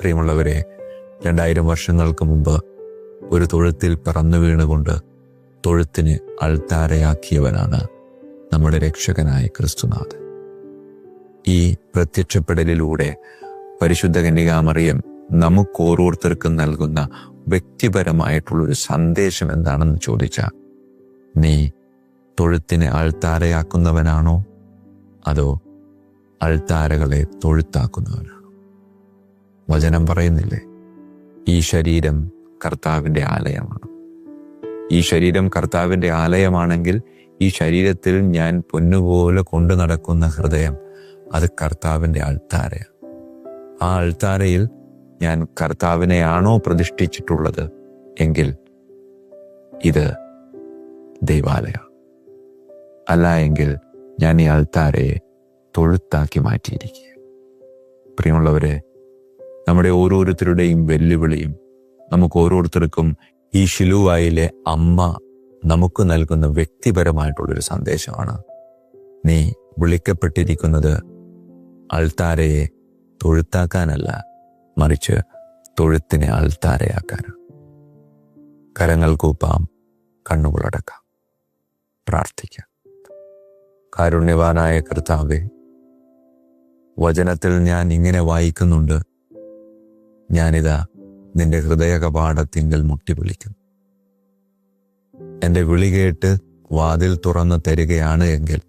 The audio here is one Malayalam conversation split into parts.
പ്രിയമുള്ളവരെ രണ്ടായിരം വർഷങ്ങൾക്ക് മുമ്പ് ഒരു തൊഴുത്തിൽ പറന്നു വീണുകൊണ്ട് തൊഴുത്തിന് അൾത്താരയാക്കിയവനാണ് നമ്മുടെ രക്ഷകനായ ക്രിസ്തുനാഥൻ. ഈ പ്രത്യക്ഷപ്പെടലിലൂടെ പരിശുദ്ധ കന്യകാമറിയം നമുക്ക് ഓരോരുത്തർക്കും നൽകുന്ന വ്യക്തിപരമായിട്ടുള്ളൊരു സന്ദേശം എന്താണെന്ന് ചോദിച്ചാൽ നീ തൊഴുത്തിനെ അൾത്താരയാക്കുന്നവനാണോ? അതോ അൾത്താരകളെ തൊഴുത്താക്കുന്നവനാണോ? വചനം പറയുന്നില്ലേ? ഈ ശരീരം കർത്താവിന്റെ ആലയമാണ്. ഈ ശരീരം കർത്താവിന്റെ ആലയമാണെങ്കിൽ ഈ ശരീരത്തിൽ ഞാൻ പൊന്നുപോലെ കൊണ്ടു നടക്കുന്ന ഹൃദയം അത് കർത്താവിന്റെ അൾത്താരയാണ് ആ അൾത്താരയിൽ ഞാൻ കർത്താവിനെയാണോ പ്രതിഷ്ഠിച്ചിട്ടുള്ളത് എങ്കിൽ ഇത് ദൈവാലയ അല്ല എങ്കിൽ ഞാൻ ഈ അൾത്താരയെ തൊഴുത്താക്കി മാറ്റിയിരിക്കുക പ്രിയമുള്ളവരെ നമ്മുടെ ഓരോരുത്തരുടെയും വെല്ലുവിളിയും നമുക്ക് ഓരോരുത്തർക്കും ഈ ഷിലുവായിലെ അമ്മ നമുക്ക് നൽകുന്ന വ്യക്തിപരമായിട്ടുള്ളൊരു സന്ദേശമാണ്. നീ വിളിക്കപ്പെട്ടിരിക്കുന്നത് അൾത്താരയെ തൊഴുത്താക്കാനല്ല മറിച്ച് തൊഴുത്തിനെ അൾത്താരയാക്കാനാണ് കരങ്ങൾ കൂപ്പാം കണ്ണുകളടക്കാം പ്രാർത്ഥിക്കാം. കാരുണ്യവാനായ കർത്താവെ വചനത്തിൽ ഞാൻ ഇങ്ങനെ വായിക്കുന്നുണ്ട്. ഞാനിതാ നിന്റെ ഹൃദയ കപാടത്തിങ്കൽ മുട്ടി വിളിക്കുന്നു. എന്റെ വിളി കേട്ട് വാതിൽ തുറന്ന് തരികയാണ് എങ്കിൽ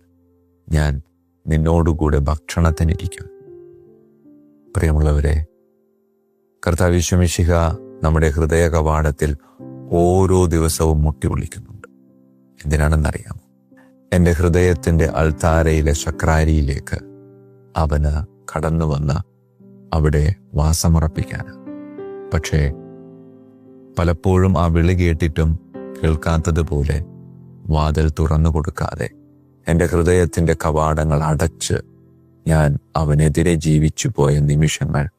ഞാൻ നിന്നോടുകൂടെ ഭക്ഷണത്തിനിരിക്കും. പ്രിയമുള്ളവരെ കർത്താവിശ്വമിശിഹ നമ്മുടെ ഹൃദയ കവാടത്തിൽ ഓരോ ദിവസവും മുട്ടി വിളിക്കുന്നുണ്ട്. എന്തിനാണെന്നറിയാമോ? എന്റെ ഹൃദയത്തിന്റെ അൾത്താരയിലെ ശക്രാരിയിലേക്ക് അവന് കടന്നു വന്ന് അവിടെ വാസമുറപ്പിക്കാൻ. പക്ഷേ പലപ്പോഴും ആ വിളി കേട്ടിട്ടും കേൾക്കാത്തതുപോലെ വാതിൽ തുറന്നു കൊടുക്കാതെ എന്റെ ഹൃദയത്തിന്റെ കവാടങ്ങൾ അടച്ച് ഞാൻ അവനെതിരെ ജീവിച്ചു പോയ നിമിഷങ്ങൾ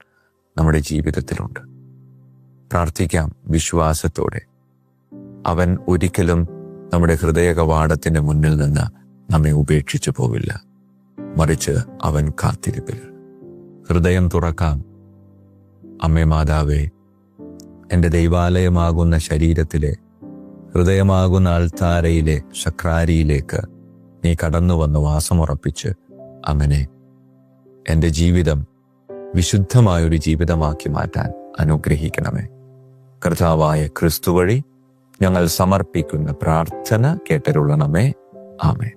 നമ്മുടെ ജീവിതത്തിലുണ്ട്. പ്രാർത്ഥിക്കാം വിശ്വാസത്തോടെ. അവൻ ഒരിക്കലും നമ്മുടെ ഹൃദയ കവാടത്തിന്റെ മുന്നിൽ നിന്ന് നമ്മെ ഉപേക്ഷിച്ചു പോവില്ല. മറിച്ച് അവൻ കാത്തിരിപ്പിൽ. ഹൃദയം തുറക്കാം. അമ്മേ മാതാവേ എന്റെ ദൈവാലയമാകുന്ന ശരീരത്തിലെ ഹൃദയമാകുന്ന അൾത്താരയിലെ ശക്രാരിയിലേക്ക് നീ കടന്നു വന്ന് വാസമുറപ്പിച്ച് അങ്ങനെ എന്റെ ജീവിതം വിശുദ്ധമായൊരു ജീവിതമാക്കി മാറ്റാൻ അനുഗ്രഹിക്കണമേ. കർത്താവായ ക്രിസ്തു വഴി ഞങ്ങൾ സമർപ്പിക്കുന്ന പ്രാർത്ഥന കേട്ടരുള്ളണമേ ആമേ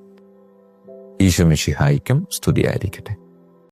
ഈശോ മിഷിഹായിക്കും സ്തുതിയായിരിക്കട്ടെ.